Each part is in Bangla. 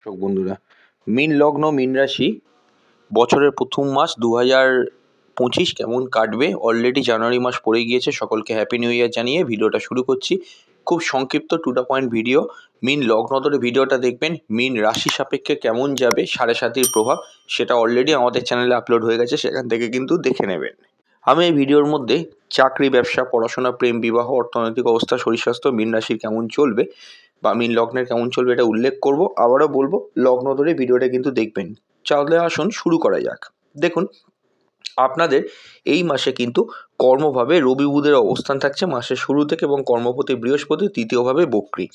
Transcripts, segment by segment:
দর্শক বন্ধুরা, মীন লগ্ন, মীন রাশি বছরের প্রথম মাস দু হাজার পঁচিশ কেমন কাটবে? অলরেডি জানুয়ারি মাস পড়ে গিয়েছে, সকলকে হ্যাপি নিউ ইয়ার জানিয়ে ভিডিওটা শুরু করছি। খুব সংক্ষিপ্ত টু দ্য পয়েন্ট ভিডিও মিন লগ্ন ধরে ভিডিওটা দেখবেন, মিন রাশি সাপেক্ষে কেমন যাবে, সাড়ে সাতির প্রভাব, সেটা অলরেডি আমাদের চ্যানেলে আপলোড হয়ে গেছে, সেখান থেকে কিন্তু দেখে নেবেন। আমি এই ভিডিওর মধ্যে চাকরি, ব্যবসা, পড়াশোনা, প্রেম, বিবাহ, অর্থনৈতিক অবস্থা, শরীর স্বাস্থ্য, মীন রাশির কেমন চলবে বা আমি লগ্নের কেমন চলবে এটা উল্লেখ করব, আবারও বলব, লগ্ন ধরে ভিডিওটা কিন্তু দেখবেন। তাহলে আসুন, শুরু করা যাক। দেখুন, আপনাদের এই মাসে কিন্তু কর্মভাবে রবি বুধের অবস্থান থাকছে মাসের শুরু থেকে এবং কর্মপতি বৃহস্পতি তৃতীয়ভাবে বক্রী।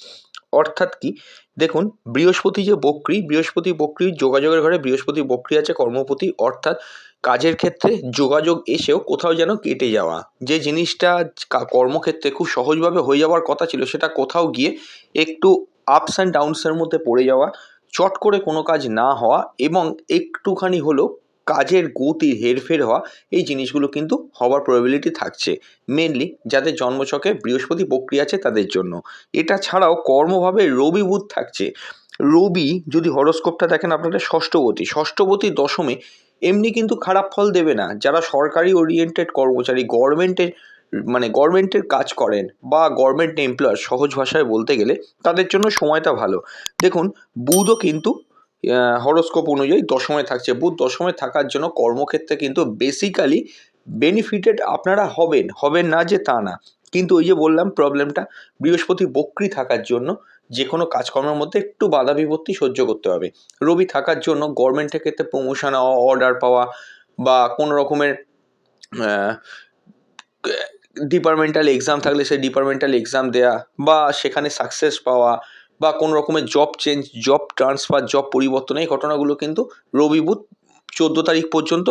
অর্থাৎ কি? দেখুন, বৃহস্পতি যে বক্রী, বৃহস্পতি বক্রী যোগাযোগের ঘরে বৃহস্পতি বক্রী আছে, কর্মপতি, অর্থাৎ কাজের ক্ষেত্রে যোগাযোগ এসেও কোথাও যেন কেটে যাওয়া। যে জিনিসটা কর্মক্ষেত্রে খুব সহজভাবে হয়ে যাওয়ার কথা ছিল, সেটা কোথাও গিয়ে একটু আপস অ্যান্ড ডাউনসের মধ্যে পড়ে যাওয়া, চট করে কোনো কাজ না হওয়া এবং একটুখানি হলেও কাজের গতি হেরফের হওয়া, এই জিনিসগুলো কিন্তু হওয়ার প্রবাবিলিটি থাকছে। মেনলি যাদের জন্মছকে বৃহস্পতি প্রক্রিয়া আছে তাদের জন্য। এটা ছাড়াও কর্মভাবে রবি বুধ থাকছে। রবি যদি হরস্কোপটা দেখেন আপনাদের ষষ্ঠবতী ষষ্ঠবতী দশমে এমনি কিন্তু খারাপ ফল দেবে না। যারা সরকারি ওরিয়েন্টেড কর্মচারী গভর্নমেন্টের মানে গভর্নমেন্টের কাজ করেন বা গভর্নমেন্ট এমপ্লয়ার সহজ ভাষায় বলতে গেলে তাদের জন্য সময়টা ভালো। দেখুন, বুধও কিন্তু হরস্কোপ অনুযায়ী দশমে থাকছে। বুধ দশমে থাকার জন্য কর্মক্ষেত্রে কিন্তু বেসিক্যালি বেনিফিটেড আপনারা হবেন। হবেন না যে তা না। কিন্তু ওই যে বললাম প্রবলেমটা বৃহস্পতি বক্রি থাকার জন্য যে কোনো কাজকর্মের মধ্যে একটু বাধা বিপত্তি সহ্য করতে হবে। রবি থাকার জন্য গভর্নমেন্টের ক্ষেত্রে প্রমোশন অর্ডার পাওয়া বা কোনো রকমের ডিপার্টমেন্টাল এক্সাম থাকলে সেই ডিপার্টমেন্টাল এক্সাম দেওয়া বা সেখানে সাকসেস পাওয়া বা কোনো রকমের job change job transfer job পরিবর্তন এই ঘটনাগুলো কিন্তু রবি বুধ চোদ্দ তারিখ পর্যন্ত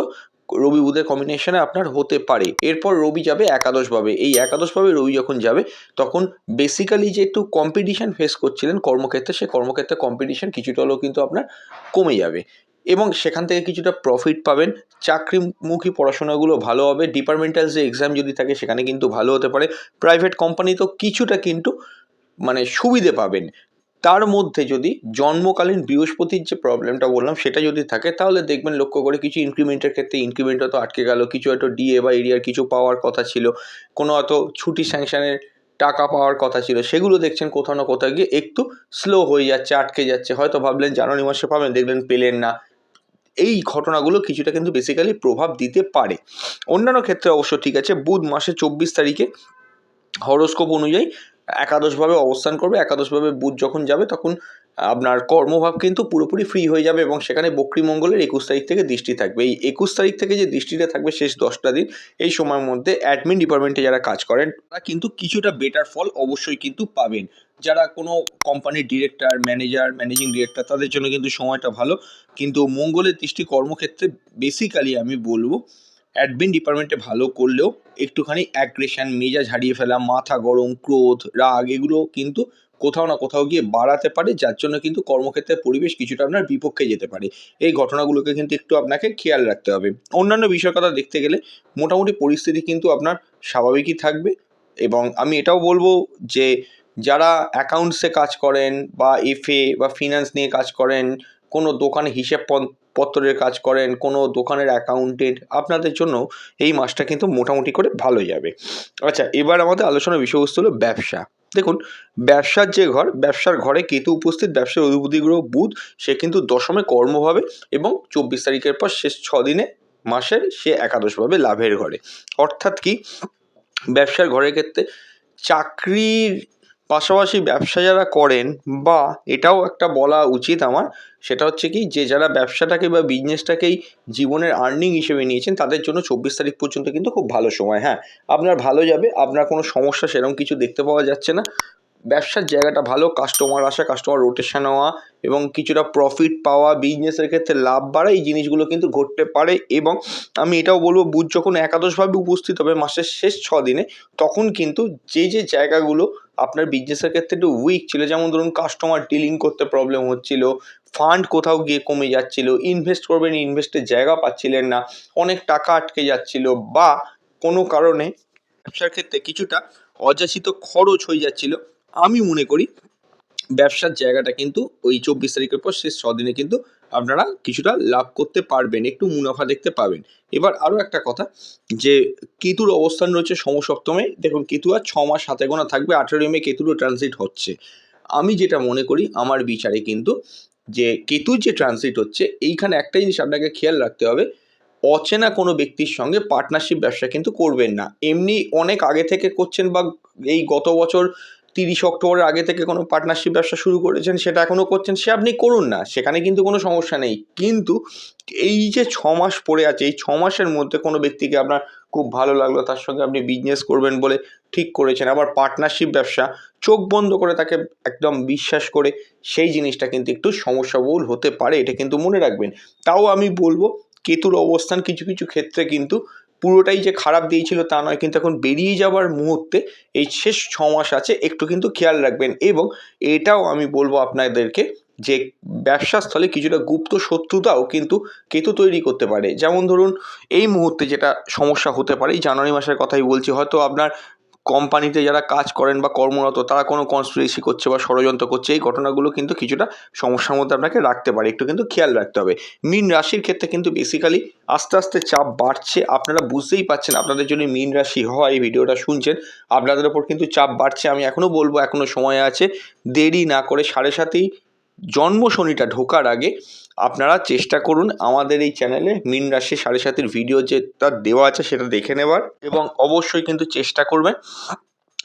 রবি বুধের কম্বিনেশনে আপনার হতে পারে। এরপর রবি যাবে একাদশভাবে। এই একাদশভাবে রবি যখন যাবে, তখন বেসিক্যালি যে একটু কম্পিটিশান ফেস করছিলেন কর্মক্ষেত্রে সে কর্মক্ষেত্রে কম্পিটিশান কিছুটা হলেও কিন্তু আপনার কমে যাবে। এবং সেখান থেকে কিছুটা প্রফিট পাবেন। চাকরিমুখী পড়াশোনাগুলো ভালো হবে। ডিপার্টমেন্টাল যে এক্সাম যদি থাকে, সেখানে কিন্তু ভালো হতে পারে। প্রাইভেট কোম্পানি তো কিছুটা কিন্তু মানে সুবিধে পাবেন। তার মধ্যে যদি জন্মকালীন বৃহস্পতির যে প্রবলেমটা বললাম, সেটা যদি থাকে, তাহলে দেখবেন লক্ষ্য করে কিছু ইনক্রিমেন্টের ক্ষেত্রে ইনক্রিমেন্ট হয়তো আটকে গেল। কিছু হয়তো ডিএ বা এরিয়ার কিছু পাওয়ার কথা ছিল। কোনো হয়তো ছুটি স্যাংশনের টাকা পাওয়ার কথা ছিল। সেগুলো দেখছেন কোথাও না কোথাও গিয়ে একটু স্লো হয়ে যাচ্ছে, আটকে যাচ্ছে। হয়তো ভাবলেন, জানুয়ারি মাসে পাবেন দেখলেন পেলেন না। এই ঘটনাগুলো কিছুটা কিন্তু বেসিক্যালি প্রভাব দিতে পারে। অন্যান্য ক্ষেত্রে অবশ্য ঠিক আছে, বুধ মাসে চব্বিশ তারিখে হরোস্কোপ অনুযায়ী একাদশভাবে অবস্থান করবে, একাদশভাবে বুধ যখন যাবে তখন আপনার কর্মভাব কিন্তু পুরোপুরি ফ্রি হয়ে যাবে এবং সেখানে বক্রী মঙ্গলের একুশ তারিখ থেকে দৃষ্টি থাকবে। এই একুশ তারিখ থেকে যে দৃষ্টিটা থাকবে শেষ দশটা দিন, এই সময়ের মধ্যে অ্যাডমিন ডিপার্টমেন্টে যারা কাজ করেন, তারা কিন্তু কিছুটা বেটার ফল অবশ্যই কিন্তু পাবেন। যারা কোনো কোম্পানির ডিরেক্টর ম্যানেজার ম্যানেজিং ডিরেক্টর তাদের জন্য কিন্তু সময়টা ভালো। কিন্তু মঙ্গলের দৃষ্টি কর্মক্ষেত্রে বেসিক্যালি আমি বলব অ্যাডমিন ডিপার্টমেন্টে ভালো করলেও একটুখানি অ্যাগ্রেশন মেজাজ হারিয়ে ফেলা, মাথা গরম, ক্রোধ, রাগ, এগুলো কিন্তু কোথাও না কোথাও গিয়ে বাড়াতে পারে, যার জন্য কিন্তু কর্মক্ষেত্রের পরিবেশ কিছুটা আপনার বিপক্ষে যেতে পারে। এই ঘটনাগুলোকে কিন্তু একটু আপনাকে খেয়াল রাখতে হবে। অন্যান্য বিষয়ের কথা দেখতে গেলে মোটামুটি পরিস্থিতি কিন্তু আপনার স্বাভাবিকই থাকবে এবং আমি এটাও বলব যে, যারা অ্যাকাউন্টসে কাজ করেন বা এফএ বা ফিনান্স নিয়ে কাজ করেন কোনো দোকানে হিসেব পত্রের কাজ করেন, কোনো দোকানের অ্যাকাউন্টেন্ট আপনাদের জন্য এই মাসটা কিন্তু মোটামুটি করে ভালো যাবে। আচ্ছা এবার আমাদের আলোচনার বিষয়বস্তু হলো ব্যবসা। দেখুন, ব্যবসার যে ঘর, ব্যবসার ঘরে কেতু উপস্থিত ব্যবসার অধিপতি গ্রহ বুধ, সে কিন্তু দশমে কর্মভাবে এবং চব্বিশ তারিখের পর শেষ ছ দিনে মাসের সে একাদশভাবে লাভের ঘরে। অর্থাৎ কি, ব্যবসার ঘরের ক্ষেত্রে চাকরির পাশাপাশি ব্যবসা যারা করেন বা এটাও একটা বলা উচিত আমার, সেটা হচ্ছে কি যে যারা ব্যবসাটাকে বা বিজনেসটাকেই জীবনের আর্নিং হিসেবে নিয়েছেন, তাদের জন্য চব্বিশ তারিখ পর্যন্ত কিন্তু খুব ভালো সময়। হ্যাঁ আপনার ভালো যাবে, আপনার কোনো সমস্যা সেরকম কিছু দেখতে পাওয়া যাচ্ছে না। ব্যবসার জায়গাটা ভালো কাস্টমার আসা কাস্টমার রোটেশন হওয়া এবং কিছুটা প্রফিট পাওয়া বিজনেসের ক্ষেত্রে লাভ বাড়া, এই জিনিসগুলো কিন্তু ঘটতে পারে এবং আমি এটাও বলব, বুধ যখন একাদশভাবে উপস্থিত হবে মাসের শেষ ছ দিনে তখন কিন্তু যে যে জায়গাগুলো আপনার বিজনেসের ক্ষেত্রে একটু উইক ছিল, যেমন ধরুন কাস্টমার ডিলিং করতে প্রবলেম হচ্ছিল ফান্ড কোথাও গিয়ে কমে যাচ্ছিল ইনভেস্ট করবেন ইনভেস্টের জায়গা পাচ্ছিলেন না, অনেক টাকা আটকে যাচ্ছিল বা কোনো কারণে ব্যবসার ক্ষেত্রে কিছুটা অযাচিত খরচ হয়ে যাচ্ছিল আমি মনে করি ব্যবসার জায়গাটা কিন্তু ওই চব্বিশ তারিখের পর শেষ ছদিনে কিন্তু আপনারা কিছুটা লাভ করতে পারবেন, একটু মুনাফা দেখতে পাবেন। এবার আরও একটা কথা যে কেতুর অবস্থান রয়েছে সমসপ্তমে। দেখুন, কেতু আর ছ মাস হাতে গোনা থাকবে, আঠেরোই মে কেতুরও ট্রানজিট হচ্ছে। আমি যেটা মনে করি আমার বিচারে কিন্তু যে কেতুর যে ট্রানজিট হচ্ছে, এইখানে একটা জিনিস আপনাকে খেয়াল রাখতে হবে, অচেনা কোনো ব্যক্তির সঙ্গে পার্টনারশিপ ব্যবসা কিন্তু করবেন না। এমনি অনেক আগে থেকে করছেন বা এই গত বছর তিরিশ অক্টোবরের আগে থেকে কোনো পার্টনারশিপ ব্যবসা শুরু করেছেন, সেটা এখনও করছেন, সে আপনি করুন না, সেখানে কিন্তু কোনো সমস্যা নেই। কিন্তু এই যে ছ মাস পড়ে আছে, এই ছ মাসের মধ্যে কোনো ব্যক্তিকে আপনার খুব ভালো লাগল, তার সঙ্গে আপনি বিজনেস করবেন বলে ঠিক করেছেন, আবার পার্টনারশিপ ব্যবসা, চোখ বন্ধ করে তাকে একদম বিশ্বাস করে সেই জিনিসটা কিন্তু একটু সমস্যাবহুল হতে পারে, এটা কিন্তু মনে রাখবেন। তাও আমি বলব, কেতুর অবস্থান কিছু কিছু ক্ষেত্রে কিন্তু পুরোটাই যে খারাপ দিয়েছিল তা নয়, কিন্তু এখন বেরিয়ে যাওয়ার মুহূর্তে এই শেষ ছ মাস আছে, একটু কিন্তু খেয়াল রাখবেন। এবং এটাও আমি বলব আপনাদেরকে যে ব্যবসাস্থলে কিছুটা গুপ্ত শত্রুতাও কিন্তু কেতু তৈরি করতে পারে। যেমন ধরুন, এই মুহূর্তে যেটা সমস্যা হতে পারে জানুয়ারি মাসের কথাই বলছি, হয়তো আপনার কোম্পানিতে যারা কাজ করেন বা কর্মরত, তারা কোনো কনস্পিরেসি করছে বা ষড়যন্ত্র করছে, এই ঘটনাগুলো কিন্তু কিছুটা সমস্যার মধ্যে আপনাকে রাখতে পারে। একটু কিন্তু খেয়াল রাখতে হবে। মীন রাশির ক্ষেত্রে কিন্তু বেসিক্যালি আস্তে আস্তে চাপ বাড়ছে। আপনারা বুঝতেই পাচ্ছেন আপনাদের যদি মীন রাশি হয় এই ভিডিওটা শুনছেন, আপনাদের ওপর কিন্তু চাপ বাড়ছে। আমি এখনও বলব এখনও সময় আছে। দেরি না করে সাড়ে সাতেই জন্ম শনিটা ঢোকার আগে আপনারা চেষ্টা করুন আমাদের এই চ্যানেলে মিন রাশি সাড়ে সাতের ভিডিও যেটা দেওয়া আছে সেটা দেখে নেবার। এবং অবশ্যই কিন্তু চেষ্টা করবেন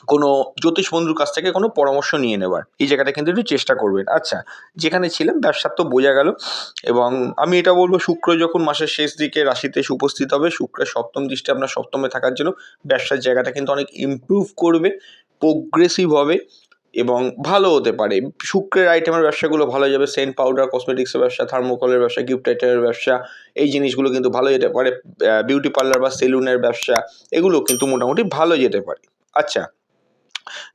কোনো জ্যোতিষ বন্ধুর কাছ থেকে কোনো পরামর্শ নিয়ে নেবার। এই জায়গাটা কিন্তু একটু চেষ্টা করবেন। আচ্ছা যেখানে ছিলাম ব্যবসার তো বোঝা গেল। এবং আমি এটা বলব, শুক্র যখন মাসের শেষ দিকে রাশিতে উপস্থিত হবে, শুক্রের সপ্তম দৃষ্টি আপনার সপ্তমে থাকার জন্য ব্যবসার জায়গাটা কিন্তু অনেক ইমপ্রুভ করবে প্রোগ্রেসিভ হবে। এবং ভালো হতে পারে। শুক্রের আইটেমের ব্যবসাগুলো ভালো যাবে সেন্ট পাউডার কসমেটিক্সের ব্যবসা থার্মোকলের ব্যবসা গিফট আইটেমের ব্যবসা, এই জিনিসগুলো কিন্তু ভালো যেতে পারে বিউটি পার্লার বা সেলুনের ব্যবসা, এগুলো কিন্তু মোটামুটি ভালো যেতে পারে। আচ্ছা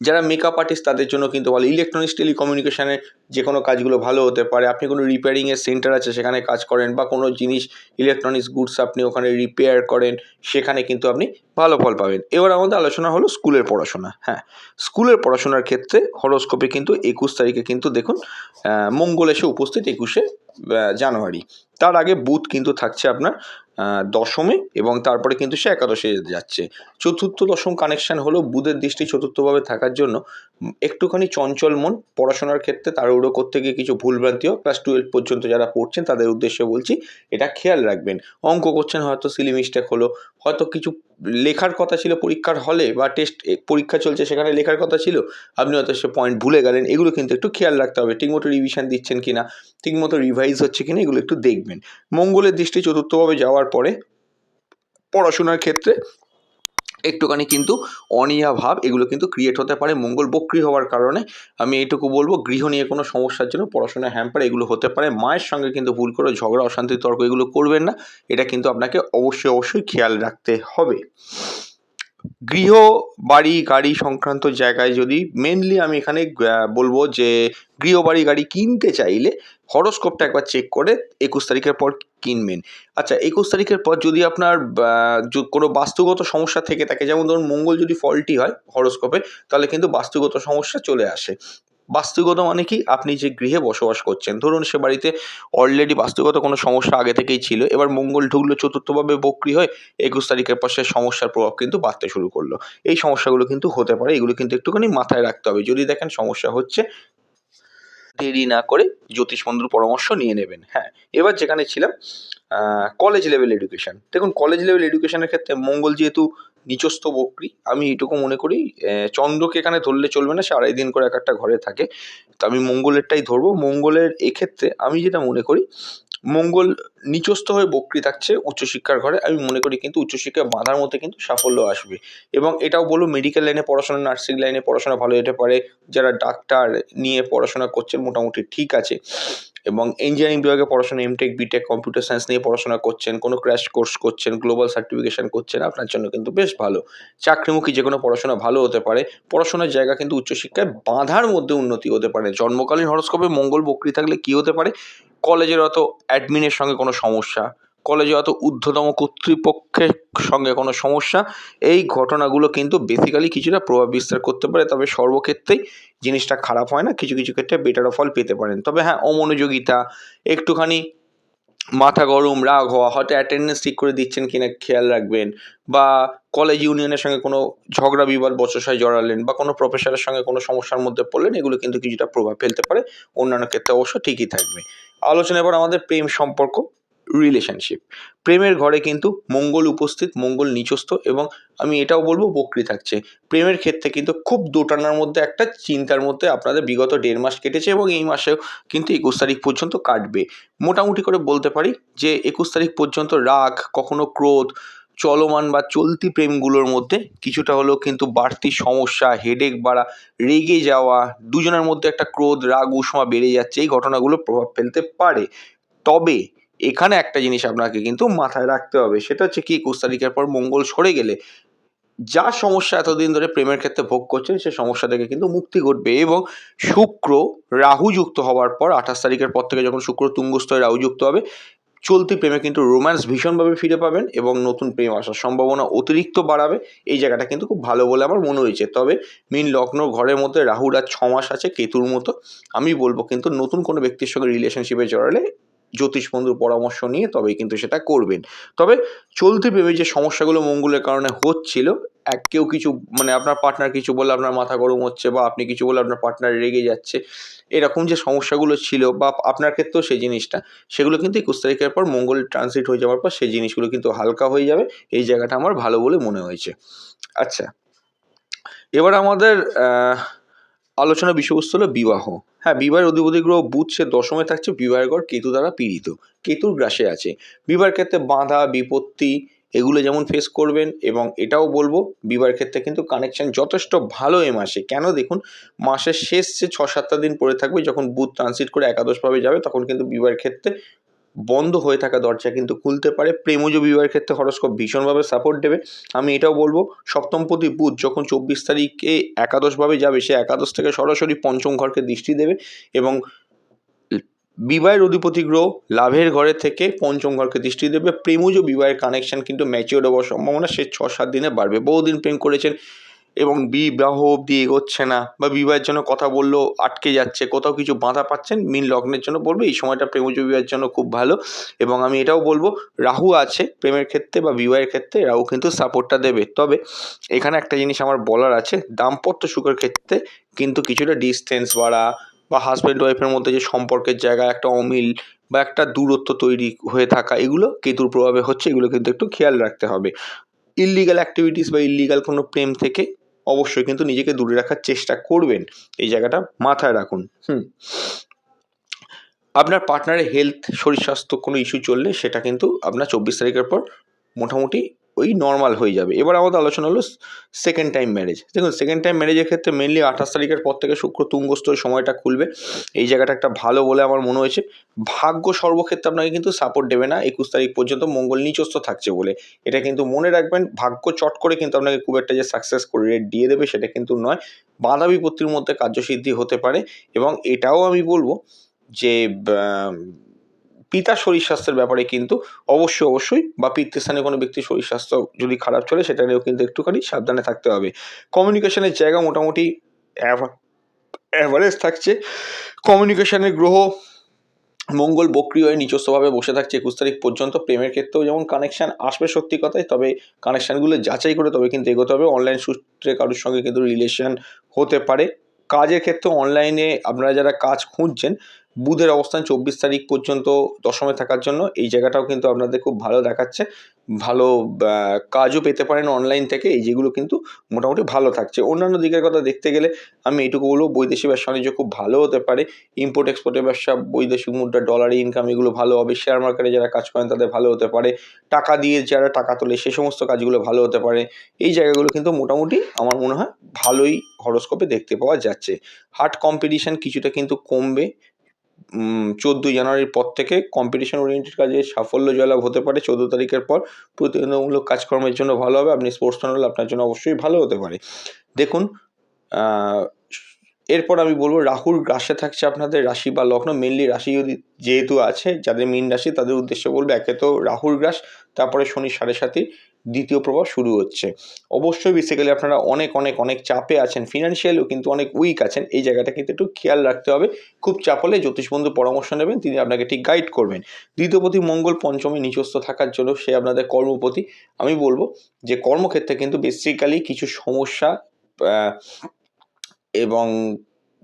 যারা মেকআপ আর্টিস্ট তাদের জন্য কিন্তু ভালো। ইলেকট্রনিক্স টেলিকমিউনিকেশনের যে কোনো কাজগুলো ভালো হতে পারে। আপনি কোনো রিপেয়ারিংয়ের সেন্টার আছে, সেখানে কাজ করেন বা কোনো জিনিস ইলেকট্রনিক্স গুডস আপনি ওখানে রিপেয়ার করেন, সেখানে কিন্তু আপনি ভালো ফল পাবেন। এবার আমাদের আলোচনা হলো স্কুলের পড়াশোনা। হ্যাঁ স্কুলের পড়াশোনার ক্ষেত্রে হরোস্কোপে কিন্তু একুশ তারিখে কিন্তু দেখুন মঙ্গল এসে উপস্থিত, একুশে জানুয়ারি। তার আগে বুধ কিন্তু থাকছে আপনার দশমে এবং তারপরে কিন্তু সে একাদশে যাচ্ছে। চতুর্থ, দশম কানেকশন হলো বুধের দৃষ্টি চতুর্থভাবে থাকার জন্য একটুখানি চঞ্চল মন, পড়াশোনার ক্ষেত্রে তাড়াহুড়ো করতে গিয়ে কিছু ভুলভ্রান্তিও ক্লাস টুয়েলভ পর্যন্ত যারা পড়ছেন তাদের উদ্দেশ্যে বলছি, এটা খেয়াল রাখবেন। অঙ্ক করছেন হয়তো সিলি মিস্টেক হলো, হয়তো কিছু লেখার কথা ছিল পরীক্ষার হলে বা টেস্ট পরীক্ষা চলছে সেখানে লেখার কথা ছিল আপনি হয়তো সে পয়েন্ট ভুলে গেলেন, এগুলো কিন্তু একটু খেয়াল রাখতে হবে। ঠিকমতো রিভিশন দিচ্ছেন কি না ঠিকমতো রিভাইজ হচ্ছে কি না এগুলো একটু দেখবেন। মঙ্গলের দৃষ্টি চতুর্থভাবে যাওয়ার পরে পড়াশোনার ক্ষেত্রে একটুখানি কিন্তু অনীহা ভাব, এগুলো কিন্তু ক্রিয়েট হতে পারে, মঙ্গল বক্রি হওয়ার কারণে। আমি এইটুকু বলব, গৃহ নিয়ে কোনো সমস্যার জন্য পড়াশোনা হ্যাম্পার এগুলো হতে পারে। মায়ের সঙ্গে কিন্তু ভুল করে ঝগড়া, অশান্তি, তর্ক এগুলো করবেন না। এটা কিন্তু আপনাকে অবশ্যই অবশ্যই খেয়াল রাখতে হবে। গৃহ, বাড়ি, গাড়ি সংক্রান্ত জায়গায় যদি মেনলি আমি এখানে বলব যে গৃহ, বাড়ি, গাড়ি কিনতে চাইলে হরোস্কোপটা একবার চেক করে, একুশ তারিখের পর কিনবেন। আচ্ছা একুশ তারিখের পর যদি আপনার কোনো বাস্তুগত সমস্যা থেকে থাকে, যেমন ধরুন মঙ্গল যদি ফল্টি হয় হরোস্কোপে তাহলে কিন্তু বাস্তুগত সমস্যা চলে আসে। বাস্তুগত মানে কি? আপনি যে গৃহে বসবাস করছেন, ধরুন সে বাড়িতে অলরেডি বাস্তুগত কোনো সমস্যা আগে থেকেই ছিল, এবার মঙ্গল ঢুকলো, চতুর্থভাবে বক্রি হয়ে একুশ তারিখের পর সে সমস্যার প্রভাব কিন্তু বাড়তে শুরু করল। এই সমস্যাগুলো কিন্তু হতে পারে, এগুলো কিন্তু একটুখানি মাথায় রাখতে হবে। যদি দেখেন সমস্যা হচ্ছে দেরি না করে জ্যোতিষ বন্ধুর পরামর্শ নিয়ে নেবেন। হ্যাঁ এবার যেখানে ছিলাম কলেজ লেভেল এডুকেশন দেখুন কলেজ লেভেল এডুকেশনের ক্ষেত্রে মঙ্গল যেহেতু নিচস্থ বক্রি, আমি এটুকু মনে করি চন্দ্রকে এখানে ধরলে চলবে না, সে আড়াই দিন করে এক একটা ঘরে থাকে। তো আমি মঙ্গলেরটাই ধরবো। মঙ্গলের এক্ষেত্রে আমি যেটা মনে করি মঙ্গল নিচস্থ হয়ে বক্রি থাকছে উচ্চশিক্ষার ঘরে। আমি মনে করি কিন্তু উচ্চশিক্ষা বাঁধার মধ্যে কিন্তু সাফল্য আসবে। এবং এটাও বলব মেডিকেল লাইনে পড়াশোনা নার্সিং লাইনে পড়াশোনা ভালো যেতে পারে। যারা ডাক্তার নিয়ে পড়াশোনা করছেন মোটামুটি ঠিক আছে। এবং ইঞ্জিনিয়ারিং বিভাগে পড়াশোনা এমটেক বিটেক কম্পিউটার সায়েন্স নিয়ে পড়াশোনা করছেন, কোনো ক্র্যাশ কোর্স করছেন গ্লোবাল সার্টিফিকেশন করছেন, আপনার জন্য কিন্তু বেশ ভালো। চাকরিমুখী যে কোনো পড়াশোনা ভালো হতে পারে। পড়াশোনার জায়গা কিন্তু উচ্চশিক্ষায় বাঁধার মধ্যে উন্নতি হতে পারে। জন্মকালীন হরস্কোপে মঙ্গল বক্রি থাকলে কী হতে পারে? কলেজের অত অ্যাডমিনের সঙ্গে কোনো সমস্যা, কলেজে হয়তো ঊর্ধ্বতম কর্তৃপক্ষের সঙ্গে কোনো সমস্যা, এই ঘটনাগুলো কিন্তু বেসিক্যালি কিছুটা প্রভাব বিস্তার করতে পারে। তবে সর্বক্ষেত্রেই জিনিসটা খারাপ হয় না, কিছু কিছু ক্ষেত্রে বেটারও ফল পেতে পারেন। তবে হ্যাঁ অমনোযোগিতা, একটুখানি মাথা গরম, রাগ হওয়া, হয়তো অ্যাটেন্ডেন্স ঠিক করে দিচ্ছেন কিনা খেয়াল রাখবেন বা কলেজ ইউনিয়নের সঙ্গে কোনো ঝগড়া বিবাদ বচসায় জড়ালেন বা কোনো প্রফেসরের সঙ্গে কোনো সমস্যার মধ্যে পড়লেন, এগুলো কিন্তু কিছুটা প্রভাব ফেলতে পারে। অন্যান্য ক্ষেত্রে অবশ্য ঠিকই থাকবে। আলোচনা এবার আমাদের প্রেম সম্পর্ক রিলেশনশিপ প্রেমের ঘরে কিন্তু মঙ্গল উপস্থিত, মঙ্গল নিচস্থ এবং আমি এটাও বলব বকরি থাকছে। প্রেমের ক্ষেত্রে কিন্তু খুব দোটানার মধ্যে একটা চিন্তার মধ্যে আপনাদের বিগত দেড় মাস কেটেছে এবং এই মাসেও কিন্তু একুশ তারিখ পর্যন্ত কাটবে। মোটামুটি করে বলতে পারি যে একুশ তারিখ পর্যন্ত রাগ, কখনো ক্রোধ চলমান বা চলতি প্রেমগুলোর মধ্যে কিছুটা হলেও কিন্তু বাড়তি সমস্যা হেডেক বাড়া, রেগে যাওয়া, দুজনের মধ্যে একটা ক্রোধ, রাগ, উষ্মা বেড়ে যাচ্ছে, এই ঘটনাগুলো প্রভাব ফেলতে পারে। তবে এখানে একটা জিনিস আপনাকে কিন্তু মাথায় রাখতে হবে, সেটা হচ্ছে কি, একুশ তারিখের পর মঙ্গল সরে গেলে যা সমস্যা এতদিন ধরে প্রেমের ক্ষেত্রে ভোগ করছেন, সে সমস্যা থেকে কিন্তু মুক্তি ঘটবে এবং শুক্র রাহু যুক্ত হওয়ার পর, আঠাশ তারিখের পর থেকে যখন শুক্র তুঙ্গস্থ রাহু যুক্ত হবে চলতি প্রেমে কিন্তু রোম্যান্স ভীষণভাবে ফিরে পাবেন এবং নতুন প্রেম আসার সম্ভাবনা অতিরিক্ত বাড়াবে। এই জায়গাটা কিন্তু খুব ভালো বলে আমার মনে হয়েছে। তবে মিন লগ্ন ঘরের মধ্যে রাহুর আর ছ মাস আছে কেতুর মতো। আমি বলব কিন্তু নতুন কোনো ব্যক্তির সঙ্গে রিলেশনশিপে জড়ালে জ্যোতিষ বন্ধুর পরামর্শ নিয়ে তবেই কিন্তু সেটা করবেন। তবে চলতি প্রেমে যে সমস্যাগুলো মঙ্গলের কারণে হচ্ছিল, এক কেউ কিছু মানে আপনার পার্টনার কিছু বলে আপনার মাথা গরম হচ্ছে বা আপনি কিছু বলে আপনার পার্টনার রেগে যাচ্ছে, এরকম যে সমস্যাগুলো ছিল বা আপনার ক্ষেত্রেও সেই জিনিসটা, সেগুলো কিন্তু একুশ তারিখের পর মঙ্গল ট্রানজিট হয়ে যাওয়ার পর সেই জিনিসগুলো কিন্তু হালকা হয়ে যাবে। এই জায়গাটা আমার ভালো বলে মনে হয়েছে। আচ্ছা এবার আমাদের আলোচনা বিষয়বস্তু হলো বিবাহ। হ্যাঁ বিবাহের অধিপতি গ্রহ বুধ সে দশমে থাকছে, বিবাহের ঘর কেতু দ্বারা পীড়িত। কেতুর গ্রাসে আছে। বিবাহের ক্ষেত্রে বাধা, বিপত্তি এগুলো যেমন ফেস করবেন এবং এটাও বলব, বিবাহের ক্ষেত্রে কিন্তু কানেকশন যথেষ্ট ভালো এ মাসে। কেন? দেখুন, মাসের শেষ যে ছ সাতটা দিন পড়ে থাকবে, যখন বুধ ট্রানজিট করে একাদশভাবে যাবে, তখন কিন্তু বিবাহের ক্ষেত্রে বন্ধ হয়ে থাকা দরজা কিন্তু খুলতে পারে। প্রেমজ বিবাহের ক্ষেত্রে হরস্কোপ ভীষণভাবে সাপোর্ট দেবে। আমি এটাও বলব, সপ্তমপতি বুধ যখন চব্বিশ তারিখে একাদশভাবে যাবে, সে একাদশ থেকে সরাসরি পঞ্চম ঘরকে দৃষ্টি দেবে এবং বিবাহের অধিপতি গ্রহ লাভের ঘরে থেকে পঞ্চম ঘরকে দৃষ্টি দেবে। প্রেমজ বিবাহের কানেকশন কিন্তু ম্যাচিওর হওয়ার সম্ভাবনা সে ছ সাত দিনে বাড়বে। বহুদিন প্রেম করেছেন এবং বিবাহ অবধি এগোচ্ছে না বা বিবাহের জন্য কথা বললেও আটকে যাচ্ছে, কোথাও কিছু বাধা পাচ্ছেন, মিন লগ্নের জন্য বলব, এই সময়টা প্রেমজ বিবাহের জন্য খুব ভালো। এবং আমি এটাও বলব, রাহু আছে প্রেমের ক্ষেত্রে বা বিবাহের ক্ষেত্রে, রাহু কিন্তু সাপোর্টটা দেবে। তবে এখানে একটা জিনিস আমার বলার আছে, দাম্পত্য সুখের ক্ষেত্রে কিন্তু কিছুটা ডিস্টেন্স বাড়া বা হাজব্যান্ড ওয়াইফের মধ্যে যে সম্পর্কের জায়গা, একটা অমিল বা একটা দূরত্ব তৈরি হয়ে থাকা, এগুলো কেতুর প্রভাবে হচ্ছে, এগুলো কিন্তু একটু খেয়াল রাখতে হবে। ইললিগাল অ্যাক্টিভিটিস বা ইললিগাল কোনো প্রেম থেকে অবশ্যই কিন্তু নিজেকে দূরে রাখার চেষ্টা করবেন। এই জায়গাটা মাথায় রাখুন। হুম। আপনার পার্টনারের হেলথ শরীর স্বাস্থ্য কোনো ইস্যু চললে সেটা কিন্তু আপনার চব্বিশ তারিখের পর মোটামুটি ওই নর্মাল হয়ে যাবে। এবার আমাদের আলোচনা হলো সেকেন্ড টাইম ম্যারেজ দেখুন সেকেন্ড টাইম ম্যারেজের ক্ষেত্রে মেনলি আঠাশ তারিখের পর থেকে শুক্র তুঙ্গস্থ সময়টা খুলবে। এই জায়গাটা একটা ভালো বলে আমার মনে হয়েছে। ভাগ্য সর্বক্ষেত্রে আপনাকে কিন্তু সাপোর্ট দেবে না একুশ তারিখ পর্যন্ত মঙ্গল নিচস্থ থাকছে বলে। এটা কিন্তু মনে রাখবেন, ভাগ্য চট করে কিন্তু আপনাকে খুব একটা যে সাকসেস করে রেট দিয়ে দেবে সেটা কিন্তু নয়। বাধা বিপত্তির মধ্যে কার্যসিদ্ধি হতে পারে এবং এটাও আমি বলব যে পিতার শরীর স্বাস্থ্যের ব্যাপারে কিন্তু অবশ্যই অবশ্যই বা পিতৃস্থানে কোনো ব্যক্তির শরীর স্বাস্থ্য যদি খারাপ চলে, সেটা নিয়েও কিন্তু একটুখানি সাবধানে থাকতে হবে। কমিউনিকেশনের জায়গা মোটামুটি অ্যাভারেজ থাকছে। কমিউনিকেশনের গ্রহ মঙ্গল, বক্রি হয়ে নিজস্বভাবে বসে থাকছে একুশ তারিখ পর্যন্ত। প্রেমের ক্ষেত্রেও যেমন কানেকশান আসবে সত্যি কথাই, তবে কানেকশানগুলো যাচাই করে তবে কিন্তু এগোতে হবে। অনলাইন সূত্রে কারোর সঙ্গে কিন্তু রিলেশন হতে পারে। কাজের ক্ষেত্রে অনলাইনে আপনারা যারা কাজ খুঁজছেন বুধের অবস্থান চব্বিশ তারিখ পর্যন্ত দশমে থাকার জন্য। এই জায়গাটাও কিন্তু আপনাদের খুব ভালো দেখাচ্ছে। ভালো কাজও পেতে পারেন অনলাইন থেকে। এই যেগুলো কিন্তু মোটামুটি ভালো থাকছে। অন্যান্য দিকের কথা দেখতে গেলে আমি এটুকু বলব, বৈদেশিক ব্যবসা বাণিজ্য খুব ভালো হতে পারে। ইম্পোর্ট এক্সপোর্টের ব্যবসা, বৈদেশিক মুদ্রা ডলারে ইনকাম এগুলো ভালো হবে। শেয়ার মার্কেটে যারা কাজ করেন তাদের ভালো হতে পারে। টাকা দিয়ে যারা টাকা তোলে, সে সমস্ত কাজগুলো ভালো হতে পারে। এই জায়গাগুলো কিন্তু মোটামুটি আমার মনে হয় ভালোই হরস্কোপে দেখতে পাওয়া যাচ্ছে। হার্ট কম্পিটিশন কিছুটা কিন্তু কমবে। চোদ্দোই জানুয়ারির পর থেকে কম্পিটিশন ওরিয়েন্টেড কাজে সাফল্য জয়লাভ হতে পারে। চোদ্দ তারিখের পর প্রতিদ্বন্দ্বিমূলক কাজকর্মের জন্য ভালো হবে। আপনি স্পোর্টস হলে আপনার জন্য অবশ্যই ভালো হতে পারে। দেখুন এরপর আমি বলব রাহুর গ্রাসে থাকছে আপনাদের রাশি বা লগ্ন। মেনলি রাশি যদি যেহেতু আছে, যাদের মীন রাশি, তাদের উদ্দেশ্যে বলব একে তো রাহুর গ্রাস, তারপরে শনি সাড়ে সাতির দ্বিতীয় প্রভাব শুরু হচ্ছে। অবশ্যই বেসিক্যালি আপনারা অনেক অনেক অনেক চাপে আছেন। ফিনান্সিয়ালিও কিন্তু অনেক উইক আছেন। এই জায়গাটা কিন্তু একটু খেয়াল রাখতে হবে। খুব চাপ হলে জ্যোতিষ বন্ধু পরামর্শ নেবেন, তিনি আপনাকে ঠিক গাইড করবেন। দ্বিতীয়পতি মঙ্গল, পঞ্চমে নিচস্থ থাকার জন্য সে আপনাদের কর্মপতি। আমি বলব যে কর্মক্ষেত্রে কিন্তু বেসিক্যালি কিছু সমস্যা এবং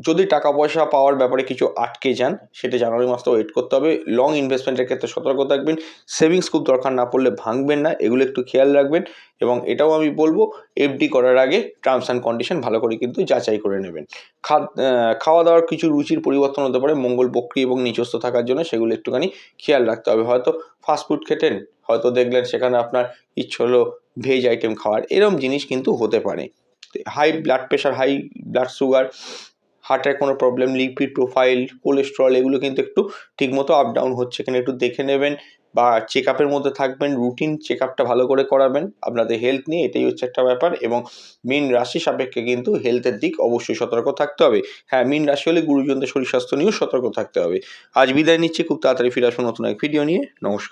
যদি টাকা পয়সা পাওয়ার ব্যাপারে কিছু আটকে যান, সেটা জানুয়ারি মাসটা ওয়েট করতে হবে। লং ইনভেস্টমেন্টের ক্ষেত্রে সতর্ক থাকবেন। সেভিংস খুব দরকার না পড়লে ভাঙবেন না, এগুলো একটু খেয়াল রাখবেন এবং এটাও আমি বলব এফডি করার আগে টার্মস অ্যান্ড কন্ডিশন ভালো করে কিন্তু যাচাই করে নেবেন। খাওয়া দাওয়ার কিছু রুচির পরিবর্তন হতে পারে, মঙ্গল বক্রি এবং নিচস্থ থাকার জন্য সেগুলো একটুখানি খেয়াল রাখতে হবে। হয়তো ফাস্টফুড খেতেন, হয়তো দেখলেন সেখানে আপনার ইচ্ছে হলো ভেজ আইটেম খাওয়ার, এরম জিনিস কিন্তু হতে পারে। High blood pressure high blood sugar হার্টের কোনো প্রবলেম লিপিড প্রোফাইল কোলেস্ট্রল এগুলো কিন্তু একটু ঠিকমতো আপ ডাউন হচ্ছে। কিনা একটু দেখে নেবেন বা চেক আপের মধ্যে থাকবেন রুটিন চেক আপটা ভালো করে করাবেন। আপনাদের হেলথ নিয়ে এটাই হচ্ছে একটা ব্যাপার এবং মিন রাশি সাপেক্ষে কিন্তু হেলথের দিক অবশ্যই সতর্ক থাকতে হবে। হ্যাঁ মিন রাশি হলে গুরুজনদের শরীর স্বাস্থ্য নিয়েও সতর্ক থাকতে হবে। আজ বিদায় নিচ্ছি, খুব তাড়াতাড়ি ফিরে আসব নতুন এক ভিডিও নিয়ে। নমস্কার।